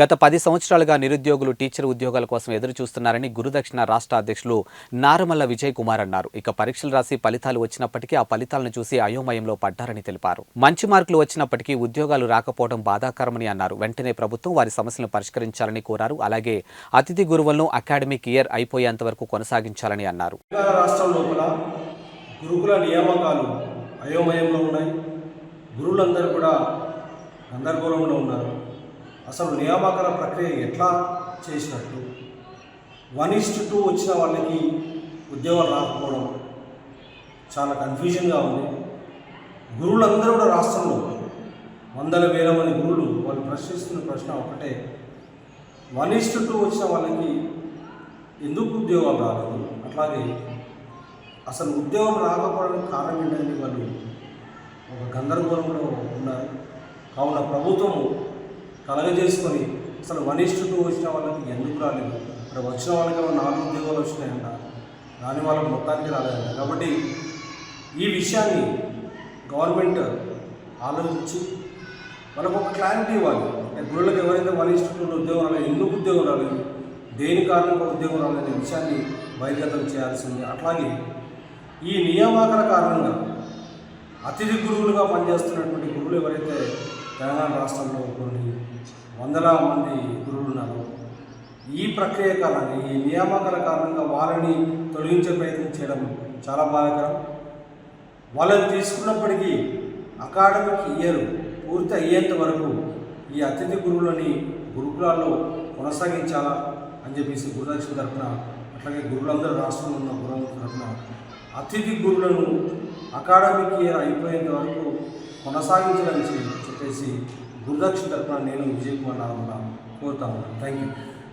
గత పది సంవత్సరాలుగా నిరుద్యోగులు టీచర్ ఉద్యోగాల కోసం ఎదురు చూస్తున్నారని గురుదక్షిణ రాష్ట్ర అధ్యక్షులు నారమల్ల విజయ్ కుమార్ అన్నారు. ఇక పరీక్షలు రాసి ఫలితాలు వచ్చినప్పటికీ ఆ ఫలితాలను చూసి అయోమయంలో పడ్డారని తెలిపారు. మంచి మార్కులు వచ్చినప్పటికీ ఉద్యోగాలు రాకపోవడం బాధాకరమని అన్నారు. వెంటనే ప్రభుత్వం వారి సమస్యలను పరిష్కరించాలని కోరారు. అలాగే అతిథి గురువులను అకాడమిక్ ఇయర్ అయిపోయేంత వరకు కొనసాగించాలని అన్నారు. రాష్ట్రం లోపల గురుకుల నియామకాలు అయోమయంలో ఉన్నాయి. గురువులందరూ కూడా గందరగోళంలో ఉన్నారు. అసలు నియామకాల ప్రక్రియ ఎట్లా చేసినట్టు? వన్ ఇస్ట్ టూ వచ్చిన వాళ్ళకి ఉద్యోగాలు రాకపోవడం చాలా కన్ఫ్యూజన్గా ఉంది. గురువులందరూ కూడా రాష్ట్రంలో వందల వేల మంది గురువులు వాళ్ళు ప్రశ్నిస్తున్న ప్రశ్న ఒకటే వన్ ఇస్ట్ టూ వచ్చిన వాళ్ళకి ఎందుకు ఉద్యోగాలు రాలేదు? అట్లాగే అసలు ఉద్యోగం రాకపోవడానికి కారణం ఏంటంటే వాళ్ళు ఒక గందరగోళంలో ఉన్నారు. కావున ప్రభుత్వం కలగజేసుకొని అసలు వన్ ఇస్ట్ టూ వచ్చిన వాళ్ళకి ఎందుకు రాలేదు? అక్కడ వచ్చిన వాళ్ళకి నాలుగు ఉద్యోగాలు వచ్చినాయంట? రాని వాళ్ళకి మొత్తానికి రాలేదంట. కాబట్టి ఈ విషయాన్ని గవర్నమెంట్ ఆలోచించి మనకు ఒక క్లారిటీ ఇవ్వాలి. అంటే గురులకు ఎవరైతే వన్ ఇస్ట్ టూ ఉద్యోగం రాలేదు ఎందుకు ఉద్యోగం రాలేదు దేని కారణంగా ఉద్యోగం రాలేదనే విషయాన్ని బహిర్గతం చేయాల్సింది. అట్లాగే ఈ నియామకాల కారణంగా అతిథి గురువులుగా పనిచేస్తున్నటువంటి గురువులు ఎవరైతే తెలంగాణ రాష్ట్రంలో కొన్ని వందల మంది గురువులు ఉన్నారు ఈ ప్రక్రియ కారణంగా ఈ నియామకాల కారణంగా వాళ్ళని తొలగించే ప్రయత్నం చేయడం చాలా బాధాకరం. వాళ్ళని తీసుకున్నప్పటికీ అకాడమిక్ ఇయర్ పూర్తి అయ్యేంత వరకు ఈ అతిథి గురువులని గురుకులాల్లో కొనసాగించాలా అని చెప్పేసి గురుదక్షిణ తరఫున అట్లాగే గురువులందరూ రాష్ట్రంలో ఉన్న గురువుల తరఫున అతిథి గురువులను అకాడమిక్ ఇయర్ అయిపోయేంత వరకు కొనసాగించాలని చెప్పేసి గురుదక్షిణ తరఫున నేను విజయ్ కుమార్ నారాయణ కోరుతా ఉన్నాను. Thank you